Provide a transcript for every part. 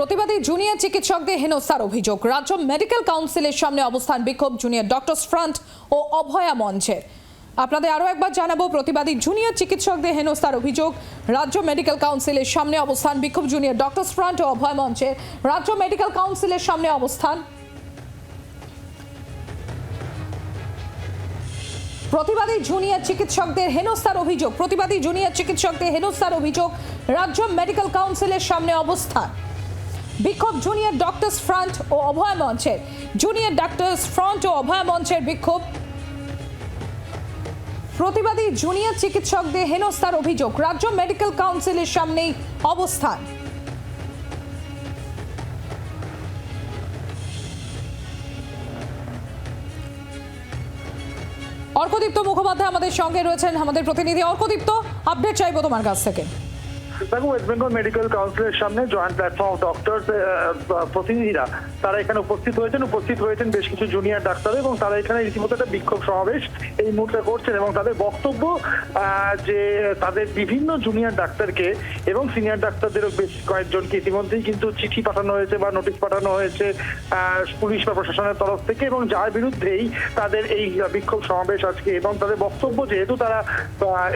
প্রতিবাদী জুনিয়র চিকিৎসকদের হেনস্থার অভিযোগ। রাজ্য মেডিকেল কাউন্সিলের সামনে অবস্থান বিক্ষোভ জুনিয়র ডক্টরস ফ্রন্ট ও অভয়া মঞ্চের। আপনাদের আরও একবার জানাব, প্রতিবাদী জুনিয়র চিকিৎসকদের হেনস্থার অভিযোগ। রাজ্য মেডিকেল কাউন্সিলের সামনে অবস্থান বিক্ষোভ জুনিয়র ডক্টরস ফ্রন্ট ও অভয় মঞ্চের। রাজ্য মেডিকেল কাউন্সিলের সামনে অবস্থান। প্রতিবাদী জুনিয়র চিকিৎসকদের হেনস্থার অভিযোগ। প্রতিবাদী জুনিয়র চিকিৎসকদের হেনস্থার অভিযোগ। রাজ্য মেডিকেল কাউন্সিলের সামনে অবস্থান। বিক্ষোভ জুনিয়র ডক্টরস ফ্রন্ট ও অভয় মঞ্চের। জুনিয়র ডাক্তার্স ফ্রন্ট ও অভয় মঞ্চের বিক্ষোভ। প্রতিবাদী জুনিয়র চিকিৎসকদের হেনস্থার অভিযোগ। রাজ্য মেডিকেল কাউন্সিলের সামনেই অবস্থান। অর্কদীপ্ত মুখোপাধ্যায় আমাদের সঙ্গে রয়েছেন, আমাদের প্রতিনিধি। অর্কদীপ্ত আপডেট চাইব তোমার কাছ থেকে। দেখো ওয়েস্ট বেঙ্গল মেডিকেল কাউন্সিলের সামনে জয়েন্ট প্ল্যাটফর্ম অফ ডক্টরস প্রতিনিধিরা, তারা এখানে উপস্থিত হয়েছেন উপস্থিত হয়েছেন বেশ কিছু জুনিয়র ডাক্তার এবং তারা এখানে রীতিমতো একটা বিক্ষোভ সমাবেশ এই মুহূর্তে করছেন এবং তাদের বক্তব্য যে তাদের বিভিন্ন জুনিয়র ডাক্তারকে এবং সিনিয়র ডাক্তারদেরও বেশ কয়েকজনকে ইতিমধ্যেই কিন্তু চিঠি পাঠানো হয়েছে বা নোটিশ পাঠানো হয়েছে পুলিশ বা প্রশাসনের তরফ থেকে এবং যার বিরুদ্ধেই তাদের এই বিক্ষোভ সমাবেশ আজকে এবং তাদের বক্তব্য যেহেতু তারা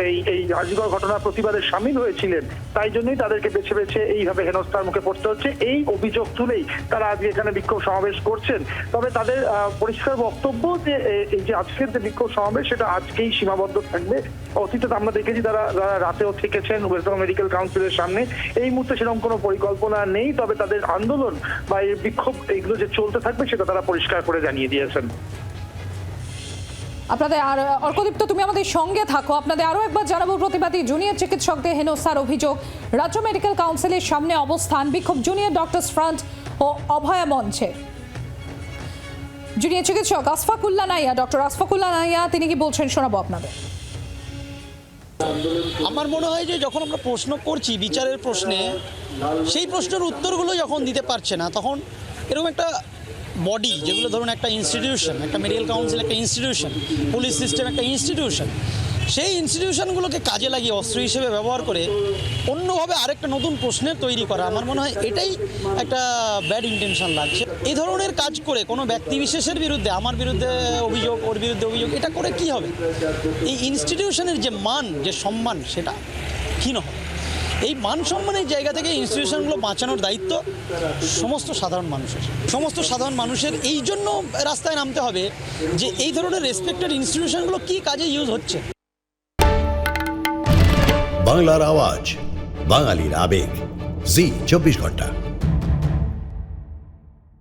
এই এই আজিকর ঘটনার প্রতিবাদে সামিল হয়েছিলেন তাই জন্যই তাদেরকে বেছে বেছে এইভাবে হেনস্থার মুখে পড়তে হচ্ছে। এই অভিযোগ তুলেই তারা আজকে এখানে বিক্ষোভ সমাবেশ করছেন। তবে তাদের পরিষ্কার বক্তব্য যে এই যে আজকের যে বিক্ষোভ সমাবেশ, সেটা আজকেই সীমাবদ্ধ থাকবে। অতীতে আমরা দেখেছি তারা রাতেও থেকেছেন ওয়েস্ট মেডিকেল কাউন্সিলের সামনে। এই মুহূর্তে সেরকম কোনো পরিকল্পনা নেই, তবে তাদের আন্দোলন বা এই বিক্ষোভ, এগুলো যে চলতে থাকবে, সেটা তারা পরিষ্কার করে জানিয়ে দিয়েছেন। আপনাদের আর অর্কদীপ্ত, তুমি আমাদের সঙ্গে থাকো। আপনাদের আরও একবার জানাব, প্রতিবাদী জুনিয়র চিকিৎসকদের হেনস্থার অভিযোগ। রাজ্য মেডিকেল কাউন্সিলের সামনে অবস্থান, বিক্ষোভ জুনিয়র ডক্টরস ফ্রন্ট ও অভয়া মঞ্চে। জুনিয়র চিকিৎসক আসফাকুল্লা নাইয়া, ডক্টর আসফাকুল্লা নাইয়া, তিনি কি বলছেন শোনাবো আপনাদের? আমার মনে হয় যে যখন আমরা প্রশ্ন করছি বিচারের প্রশ্নে, সেই প্রশ্নের উত্তরগুলো যখন দিতে পারছে না, তখন এরকম একটা বডি, যেগুলো ধরুন একটা ইনস্টিটিউশন একটা মেডিকেল কাউন্সিল একটা ইনস্টিটিউশন পুলিশ সিস্টেম একটা ইনস্টিটিউশন সেই ইনস্টিটিউশনগুলোকে কাজে লাগিয়ে অস্ত্র হিসেবে ব্যবহার করে অন্যভাবে আরেকটা নতুন প্রশ্নের তৈরি করা আমার মনে হয় এটাই একটা ব্যাড ইন্টেনশন লাগছে। এই ধরনের কাজ করে কোনো ব্যক্তি বিশেষের বিরুদ্ধে, আমার বিরুদ্ধে অভিযোগ, ওর বিরুদ্ধে অভিযোগ, এটা করে কি হবে? এই ইনস্টিটিউশনের যে মান, যে সম্মান, সেটা ক্ষীণ হবে। এই মান সম্মানের জায়গা থেকে ইনস্টিটিউশনগুলো বাঁচানোর দায়িত্ব সমস্ত সাধারণ মানুষের। সমস্ত সাধারণ মানুষের এই জন্য রাস্তায় নামতে হবে যে এই ধরনের রেসপেক্টেড ইনস্টিটিউশনগুলো কি কাজে ইউজ হচ্ছে। বাংলার আওয়াজ, বাঙালির আবেগ। জি, চব্বিশ ঘণ্টা।